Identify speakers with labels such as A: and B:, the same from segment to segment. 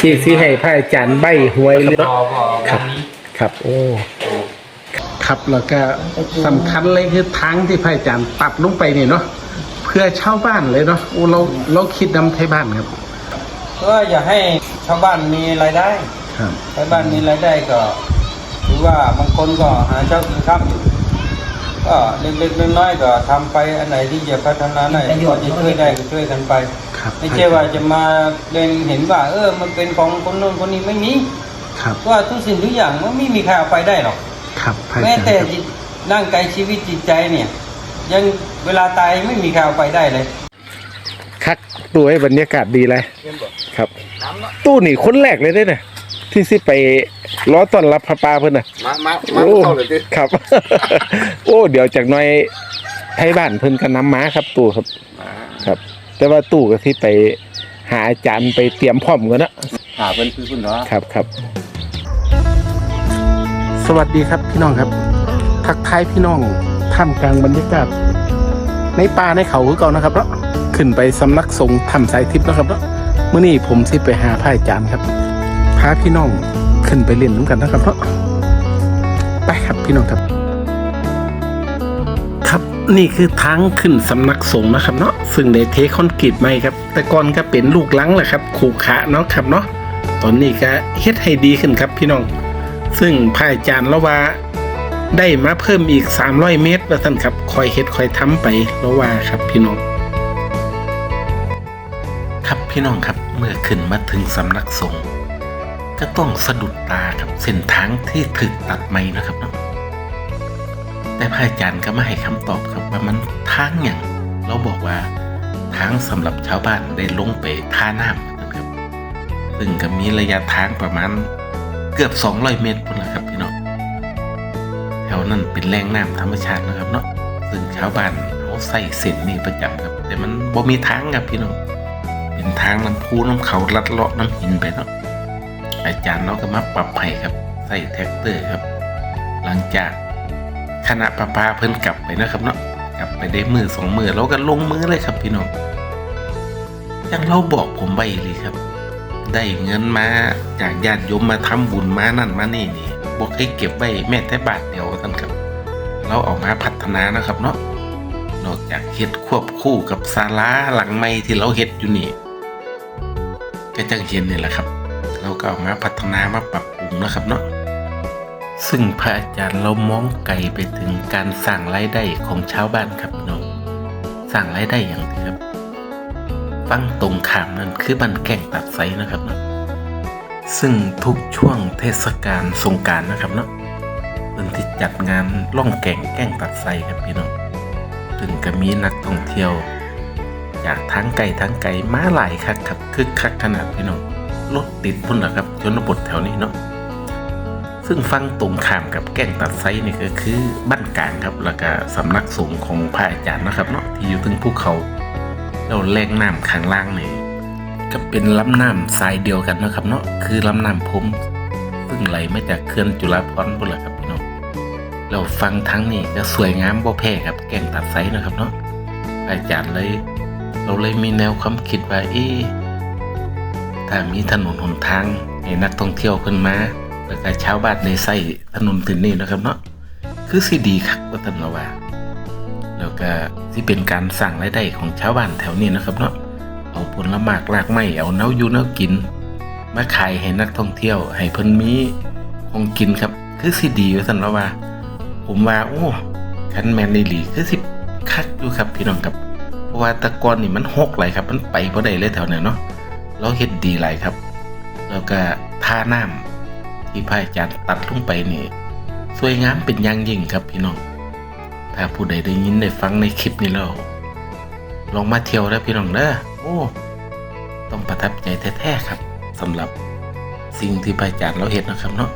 A: ที่สิให้พระอาจารย์ใบหวยเลย
B: พ
A: เนาะ
B: อพอ
A: ครับ
B: วันนี้
A: ครับ โอ้ครับแล้วก็สำคัญเลยคือทางที่พระอาจารย์ตัดลงไปนี่เนาะเพื่อชาวบ้านเลยเนาะโอ้เราเราคิดนำไทยบ้านครับ
B: ก็อยากให้ชาวบ้านมีรายได้
A: ครับ
B: ชาวบ้านมีรายได้ก็หรือว่าบางคนก็หาเช้ากินค่ำก็เล็กๆน้อยๆก็ทำไปอันไหนที่จะพัฒนาหน่อยก็จะช่วยได้ก็ช่วยกันไป
A: ครับ
B: ไม่ใช่ว่าจะมาเล็งเห็นว่า เออ มันเป็นของคนโน้นคนนี้ไม่มี
A: ครับ
B: เพราะว่าทุกสิ่งทุกอย่างมันไม่มีใครเอาไปได้หรอก
A: ครับพระอา
B: แม้
A: จารย์
B: แต่
A: ครับ
B: จิตร่างกายชีวิตจิตใจเนี่ย ยังเวลาตายไม่มีใครเอาไปได้เลย
A: คักดูให้บรรยากาศดีเลยครับตู้นี่คนแรกเลยเด้เนี่ยที่สิไปล้อต้อนรับพระปาเพิ่นน่ะ
C: มามามา
A: โอ้
C: เข้าเลยดิ
A: ครับ โอ้ เดี๋ยวจากหน้อยไทยบ้านเพิ่นก็นำมาครับตู้ครับครับ แต่ว่าตู้ก็ที่ไปหาอาจารย์ไปเตรียมพร้อมกันนะ
C: หาเป็นคือคุณเนาะ
A: ครับครับ สวัสดีครับพี่น้องครับ ทักทายพี่น้องท่ามกลางบรรยากาศในป่าในเขาคือเก่านะครับเนาะขึ้นไปสำนักสงฆ์ทำสายทิพย์นะครับเนาะเมื่อนี้ผมสิไปหาพระอาจารย์ครับพาพี่น้องขึ้นไปเล่นน้ำกันนะครับเนาะไปครับพี่น้องครับครับ นี่คือทางขึ้นสำนักสงฆ์นะครับเนาะซึ่งได้เทคอนกรีตใหม่ครับ แต่ก่อนก็เป็นลูกลังแหละครับขูขะเนาะครับเนาะตอนนี้ก็เฮ็ดให้ดีขึ้นครับพี่น้อง ซึ่งพระอาจารย์ละว่าได้มาเพิ่มอีก 300 เมตรว่าท่านครับคอยเฮ็ดคอยทำไปละว่าครับพี่น้อง ครับพี่น้องครับเมื่อขึ้นมาถึงสำนักสงฆ์ก็ต้องสะดุดตาครับเส้นทางที่ถึกตัดใหม่นะครับเนาะ แต่พระอาจารย์ก็ไม่ให้คำตอบครับว่ามันทางอย่างเราบอกว่าทางสำหรับชาวบ้านได้ลงไปท่าน้ำนะครับ ซึ่งก็มีระยะทางประมาณเกือบ 200 เมตรพุ่นละครับพี่น้องแถวนั้นเป็นแหล่งน้ำธรรมชาตินะครับเนาะซึ่งชาวบ้านเขาใส่เส้นนี่ประจำครับ แต่มันบ่มีทางครับพี่น้องเป็นทางน้ำพุน้ำเขาลัดเลาะน้ำหินไปเนาะอาจารย์เนาะก็มาปรับให้ครับใส่แท็กเตอร์ครับ หลังจาก คณะประปาเพิ่นกลับไปนะครับเนาะกลับไปได้มือสองมือแล้วก็ลงมือเลยครับพี่น้องอยังเราบอกผมไว้เลยครับ ได้เงินมาจากญาติโยมมาทำบุญมานั่นมานี่นี่บอกให้เก็บไว้แม้แต่บาทเดียวท่านครับ เราเอามาพัฒนานะครับเนาะนอกจากเฮ็ดควบคู่กับศาลาหลังใหม่ที่เราเฮ็ดอยู่นี่ก็จังเห็นนี่แหละครับ เราก็เอามาพัฒนามาปรับปรุงนะครับเนาะ ซึ่งพระอาจารย์เรามองไกลไปถึงการสร้างรายได้ของชาวบ้านครับน้องสร้างรายได้อย่างที่ครับฟังตรงขามนั่นคือบันแก่งตัดไซนะครับเนาะซึ่งทุกช่วงเทศกาลสงการนะครับเนาะเพิ่นที่จัดงานล่องแก่งแก่งตัดไซครับพี่น้องซึ่งก็มีนักท่องเที่ยวจากทั้งไกลทั้งไกลมาหลายคักครับคึกคักขนาดพี่น้องรถติดพุ่นละครับชนบทแถวนี้เนาะ ซึ่งฟังตรงข้ามกับแก่งตัดไซนี่ก็คือบ้านกลางครับ แล้วก็สำนักสงฆ์ของพระอาจารย์นะครับเนาะที่อยู่ถึงภูเขาแล้วแรงน้ำข้างล่างนี่ก็เป็นลำน้ำสายเดียวกันนะครับเนาะคือลำน้ำพมซึ่งไหลมาจากเขื่อนจุฬาภรณ์บุนแหละครับพี่น้องเราฟังทั้งนี้ก็สวยงามบ่แพ้ครับแก่งตัดไซนะครับเนาะพระอาจารย์เลย เราเลยมีแนวความคิดว่าเอ๊ถ้ามีถนนหนทางให้นักท่องเที่ยวขึ้นมา แล้วก็ชาวบ้านในไส้ถนนถึงนี่นะครับเนาะคือสิดีคักว่าท่านละว่า แล้วก็ที่เป็นการสั่งรายได้ของชาวบ้านแถวนี้นะครับเนาะเอาผลไม้รากไม้เอาเนื้อยู่เนื้อกิน มาขายให้นักท่องเที่ยว ให้เพิ่นมีของกินครับ คือสิดีว่าท่านละว่า ผมว่าโอ้คันแมนในหลีคือสิคักอยู่ครับพี่น้องครับเพราะว่าตะกอนนี่มันหกไหลครับ มันไปบ่ได้เลยแถวเนั้นเนาะเราเฮ็ดดีหลครับ แล้วก็ท่าน้ำ ที่พระอาจารย์ตัดลงไปนี่สวยงามเป็นอย่างยิ่งครับพี่น้อง ถ้าผู้ใดได้ยินได้ฟังในคลิปนี้แล้วลองมาเที่ยวแล้วพี่น้องเด้อโอ้ ต้องประทับใจแท้ๆครับสำหรับสิ่งที่พระอาจารย์เราเห็นนะครับเนาะ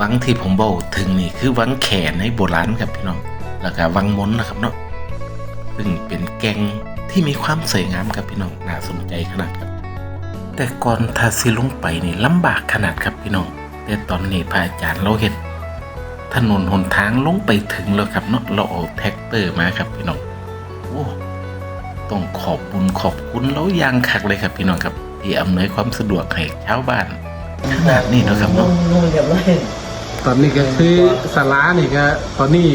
A: วังที่ผมบอกถึงนี่คือวังแขนในโบราณครับพี่น้อง แล้วก็วังมนต์นะครับเนาะซึ่งเป็นแกงที่มีความสวยงามครับพี่น้องน่าสนใจขนาดครับ แต่ก่อนถ้าสิลงไปนี่ลำบากขนาดครับพี่น้อง แต่ตอนนี้พระอาจารย์เราเห็นถนนหนทางลงไปถึงแล้วครับเนาะเราเอาแท็กเตอร์มาครับพี่น้องโอ้ต้องขอบบุญขอบคุณแล้วยางคักเลยครับพี่น้องครับที่อำนวยความสะดวกให้ชาวบ้านขนาดนี้เนาะครับเนาะ
D: นุ่งเรียบร้อย
E: ตอนนี้ก็คือสารานี่ก็ตอนนี้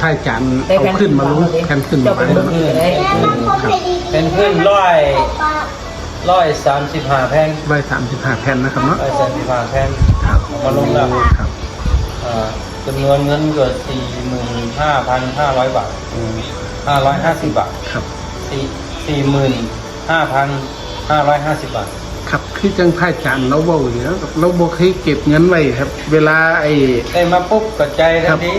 E: ท่ายจันเอาขึ้นมาลงแคนขึ้นมา
D: เจ้าเป็น
E: แล้ว
D: เมืองเลย
B: เป็นขึ้นร้อย ร้อยสามสิบห้าแผ่น
E: ร้อยสามสิบห้าแผ่นนะครับเนาะ
B: ร้อยสามสิบห้าแผ่น
E: ครับ
B: มาลงแล้ว
E: ครับ
B: อ่าจำนวนเงินเกิดสี่หมื่นห้าพันห้าร้อยบาทห้าร้อยห้าสิบบาท
E: ครับ
B: สี่สี่หมื่นห้าพันห้าร้อยห้าสิบบาท
E: ครับคือจังท่ายจันเราบอกอยู่แล้วเราบอกให้เก็บเงินไว้ครับ เวลาไอ้
B: ได้มาปุ๊บกดใจทันที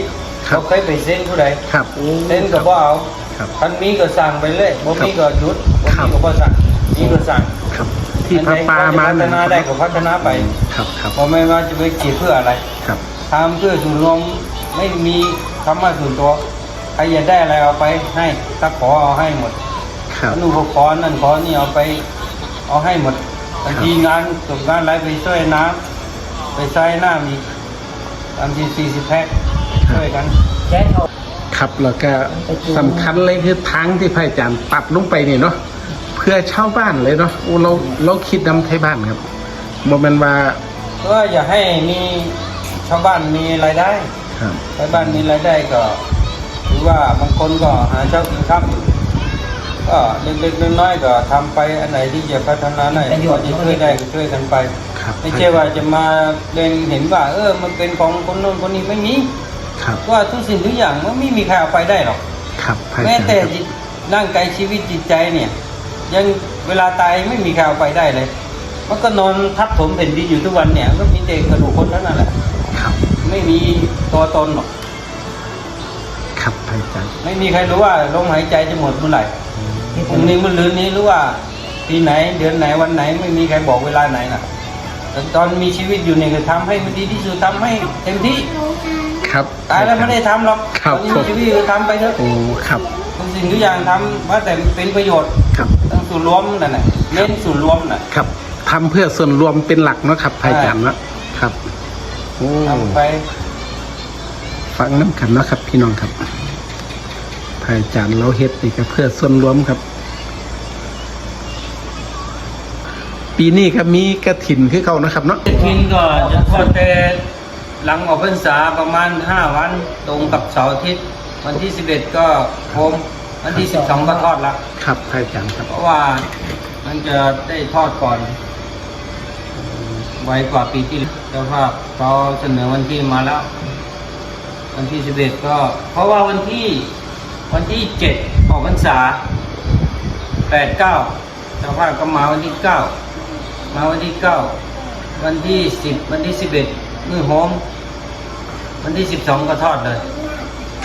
E: ครับ
B: เขาเคยไปเส้นผู้ใด
E: ครับ
B: เส้นก็บ่เอา
E: ครับ
B: ทันมีก็สั่งไปเลยบ่มีก็หยุดบ่
E: ครับ
B: มีก็บ่สั่ง มีก็สั่ง
E: ครับที่พระปามา
B: พัฒนาได้ก็พัฒนาไป
E: ครับครับ
B: บ่ไม่ว่าจะไปขีดเพื่ออะไร
E: ครับ
B: ทำเพื่อส่วนรวมไม่มีคำว่าส่วนตัวใครอยากได้อะไรเอาไปให้ถ้าขอเอาให้หมด
E: ครับ
B: อนุปกรณ์นั่นขอนี่เอาไป เอาให้หมดบางทีงานจบงานอะไรไปช่วยน้ำไปใส่น้ำอีกบางทีสี่สิบแพ็คช่วยกัน
D: ใช้เขา
E: ครับแล้วก็สำคัญเลยคือทางที่พระอาจารย์ตัดลงไปนี่เนาะเพื่อเช่าวบ้านเลยเนาะโอ้เราเราคิดนำไทยบ้านครับโมเมนว่า
B: ก็อย่าให้มีชาวบ้านมีรายได้
E: ครับ
B: ชาวบ้านมีรายได้ก็หรือว่าบางคนก็หาเช้ากินค่ำก็เล็กๆน้อยๆก็ทำไปอันไหนที่จะพัฒนาหน่อยพอจะช่วยได้ก็ช่วยกันไป
E: ครับ
B: ไม่ใช่ว่าจะมาเล็งเห็นว่า เออ มันเป็นของคนโน้นคนนี้ไม่มี
E: ครับ
B: ว่าทุกสิ่งทุกอย่างมันไม่มีใครเอาไปได้หรอก
E: ครับพระอา
B: แม้
E: จารย์
B: แต่
E: ครับ
B: จิตร่างกายชีวิตจิตใจเนี่ย ยังเวลาตายไม่มีใครเอาไปได้เลย มันก็นอนทับถมแผ่นดินอยู่ทุกวันเนี่ยก็มีแต่กระดูกคนเท่านั้นแหละ
E: ครับ
B: ไม่มีตัวตนหรอก
E: ครับพระอาจารย์
B: ไม่มีใครรู้ว่าลมหายใจจะหมดเมื่อไหร่พรุ่งนี้เมื่อลืนนี้รู้ว่าปีไหนเดือนไหนวันไหน ไม่มีใครบอกเวลาไหนนะแต่ตอนมีชีวิตอยู่เนี่ยก็ทำให้มันดีที่สุดทำให้เต็มที่
E: ครับ
B: ตายแล้วไม่ได้ทำหรอก
E: ครับ
B: ตอนนี้มีชีวิตก็ทำไปเถอะ
E: โอ้ครับ
B: ทุกสิ่งทุกอย่างทำว่าแต่เป็นประโยชน์
E: ครับ
B: ต้อง ส่วนรวมนั่นแหละเน้นส่วนรวมน่ะ
E: ครับทำเพื่อส่วนรวมเป็นหลักเนาะครับพระอาจารย์เนาะครับโอ้
B: ทำไป
E: ฟังน้ำกันเนาะครับ พี่น้องครับพระอาจารย์เราเฮ็ดนี่ก็เพื่อส่วนรวมครับ ปีนี้ก็มีกระถินคือเขานะครับเนาะ
B: กินก็จะทอดแต่หลังออกพรรษาประมาณ 5 วันตรงกับเสาร์อาทิตย์วันที่ 11 ก็โคม วันที่12ก็ทอดละ
E: ครับพระอาจารย์ครับ
B: เพราะว่ามันจะได้ทอดก่อน ไวกว่าปีที่แล้วเจ้าภาพเขาเสนอวันที่มาแล้ว วันที่11ก็ เพราะว่าวันที่วันที่7ออกพรรษา8 9เจ้าภาพก็มาวันที่9มาวันที่9วันที่10วันที่11มือโฮมวันที่12ก็ทอดเลย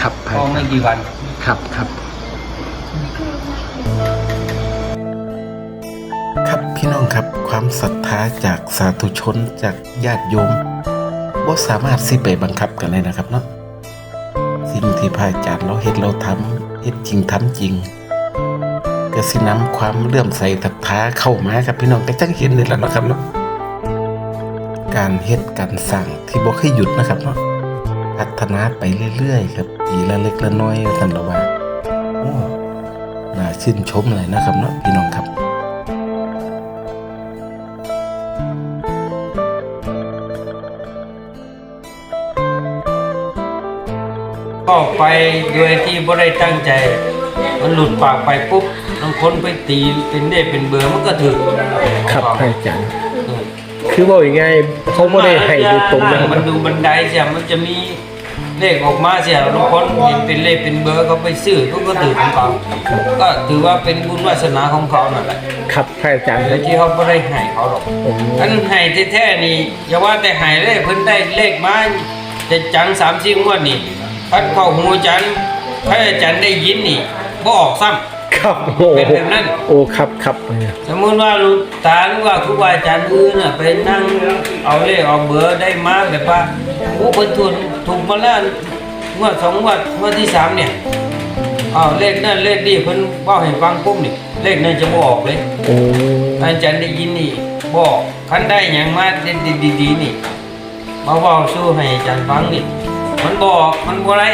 E: ครับพระ
B: พอ
E: อาจา
B: ไม่
E: รย์
B: กี่วัน
E: ครับครับ
A: ครับพี่น้องครับความศรัทธาจากสาธุชนจากญาติโยมว่าสามารถสิไปบังคับกันเลยนะครับเนาะสิ่งที่พระอาจารย์เราเฮ็ดเราทำเฮ็ดจริงทำจริงก็สินำความเลื่อมใสศรัทธาเข้ามาครับพี่น้องก็จังเห็นนี่แหละเนะครับเนาะการเฮ็ดการสั่งที่บ่เคยหยุดนะครับเนาะพัฒนาไปเรื่อยๆครับทีละเล็กละน้อยท่านละว่า ชื่นชมเลยนะครับเนาะพี่น้องครับ
B: ก็ไปโดยที่บ่ได้ตั้งใจ มันหลุดปากไปปุ๊บบางคนไปตีเป็นได้เป็นเบอร์มันก็ถึก
E: ครับพระอาจารย์คือว่าอย่างไงเขาไม่ได้ให้โดยตรงนะครับ
B: มันดูบันไดเสียมันจะมี เลขออกมาเสียบางคนเห็นเป็นเลขเป็นเบอร์เขาไปซื้อเขาก็ถือของเขาก็ถือว่าเป็นบุญวาสนาของเขานั่นแหละ
E: ครับพระอาจารย์ค
B: โด
E: รับ
B: ยที่เขาไม่ได้ให้เขาหรอก
E: โอ้
B: อันให้แท้ๆนี่อย่าว่าแต่ให้เลยเพิ่นได้เลขมาจะจังสามสี่งวดนี่พัดเข้าหูจันทร์พระอาจารย์ได้ยินนี่บ่ออกซ้ำ
E: ครับโอ้
B: เป็นแบบนั้น
E: โอ้ครับครับ
B: สมมติว่าลูกตาหรือว่าครูบาอาจารย์อื่นน่ะไปนั่งเอาเลขเอาเบอร์ได้มาแบบว่าโอ้เพิ่นถูก ถูกมาแล้วงวดสองงวดงวดที่สามเนี่ยอ้าวเลขนั่นเลขนี่เพิ่นเว้าให้ฟังปุ๊บนี่เลขนั้นจะบ่ออกเลย
E: โอ้
B: อาจารย์ได้ยินนี่บอกคันได้หยังมาเด็ดดีๆนี่มาบอกสู้ให้อาจารย์ฟังนี่มันบอกมันบ่ไร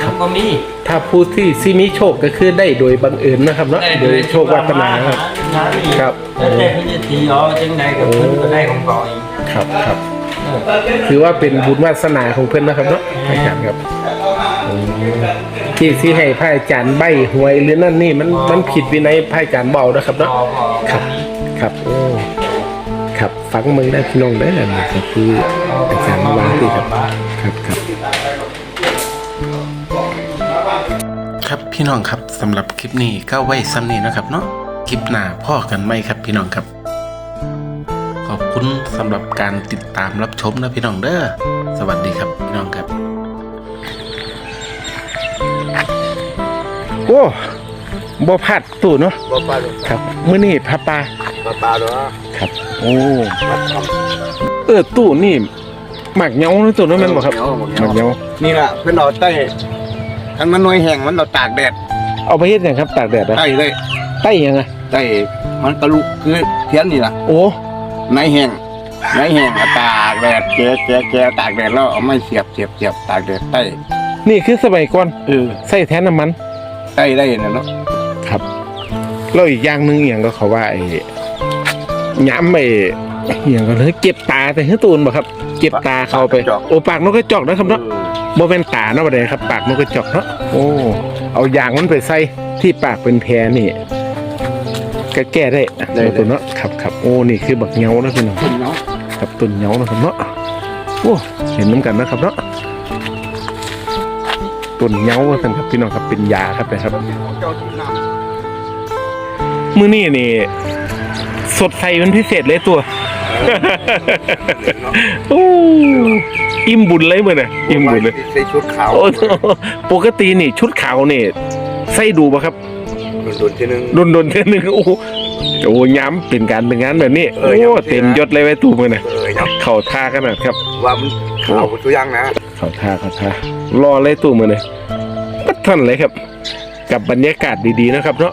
B: มันบ่มี
E: ถ้าผู้ที่ซิมีโชคก็คือได้โดยบังเอิญนะครับเนาะ
B: ได้
E: โดยโชควาสนาครับ
B: มนะนี่
E: ครับ
B: แล้วแต่เพิ่นจะตีเอาจังใดกับเพิ่นก็ได้ของเขาเอง
E: ครับครับ
B: เออ
E: ถือว่าเป็นบุญวาสนาของเพื่อนนะครับเนาะอาจารย์ครับที่ที่ให้พระอาจารย์ใบหวยหรือนั่นนี่มันมันผิดวินัยพระอาจารย์เบานะครับเนาะครับ ครับโอ้ครับฟังมึงได้พี่น้องได้แล้วนี่ก็คืออาจารย์วางที่ครับครับครับครับพี่น้องครับสำหรับคลิปนี้ก็ไว้ซ้ำนี้นะครับเนาะคลิปหน้าพ่อกันไหมครับพี่น้องครับ คุณสำหรับการติดตามรับชมนะพี่น้องเด้อสวัสดีครับพี่น้องครับโอ้บ่พัดตู่เนาะ
C: บ่ปลาลูก
E: ครับมื้อนี้พาปลา
C: ปลาปลาเนาะ
E: ครับ โอ้
C: มัดท
E: เออตู้นี่หมักเหงานะตู้นั้นแมันบ่ครับ
C: หมักเหงา
E: หมักเหงาำ
C: นี่แหละเพื่อนเอาใต้อันมันหน่วยแห้งมันเราตากแดด
E: เอาไปเฮ็ดหยังครับ ตากแดดนะ
C: ใต้เลย
E: ใต้หยังไง
C: ใต้มันตะลุคือเทียนนี่ล่ะ
E: โอ้
C: ในแห้งในแห้งอะตากแดดแกะแกะแกะตากแดดแล้วเอาไม้เสียบเสียบเสียบตากแดดใต้
E: นี่คือสมัยก่อน
C: เออ
E: ใส่แทนน้ำมัน
C: ใต้ได้น่ะเนาะ
E: ครับแล้วอีกอย่างหนึงอหย่างก็เขาว่าไอ้ย้ำไอ้อหย่างก็เลยเก็บตาแต่ให้ตูนบ่ครับ เก็บตาเข้าไป โอ้ปากนกกระจอกนะครับเนาะบ่เป็นตาเนาะบ่ได้ครับ ปากนกกระจอกเนาะโอ้เอายางมันไปใส่ที่ปากเป็นแผลนี่ ก็แก้ได้ได้ ตัวเนาะครับครับโอ้นี่คือบักเหงานะพี่น้อง
C: คุณเนาะ
E: ครับต้นเหงานะครับเนาะโอ้เห็นน้ำกันนะครับเนาะต้นเหงาว่าสันครับพี่น้องครับเป็นยาครับนะครับ
C: เจ้าที่น้
E: มื้อนี้นี่ สดใสเป็นพิเศษเลยตัว โอ้อิ่มบุญเลยมื้อน่ะำอิ่มบุญเลย
C: ใส่ชุดขาว
E: โอ้โหปกตินี่ชุดขาวนี่ใส่ดูป่ะครับ
C: โดนๆทีนึง
E: โดนโดนๆเท่อนึงโอ้โหโอ้ย้ำเป็นการเป็นงานแบบนี้
C: เออ
E: โอ้
C: ย้ำ
E: เต็มยศเลยไว้ตู้มื้อน่ะ
C: เออยับ
E: เข่าท่าขนาดครับ
C: ว่ามันขาวตัวอย่างนะ
E: เขาท่าเขาท่ารอเลยตู้มือเลยปัดทันเลยครับ กับบรรยากาศดีๆนะครับเนาะ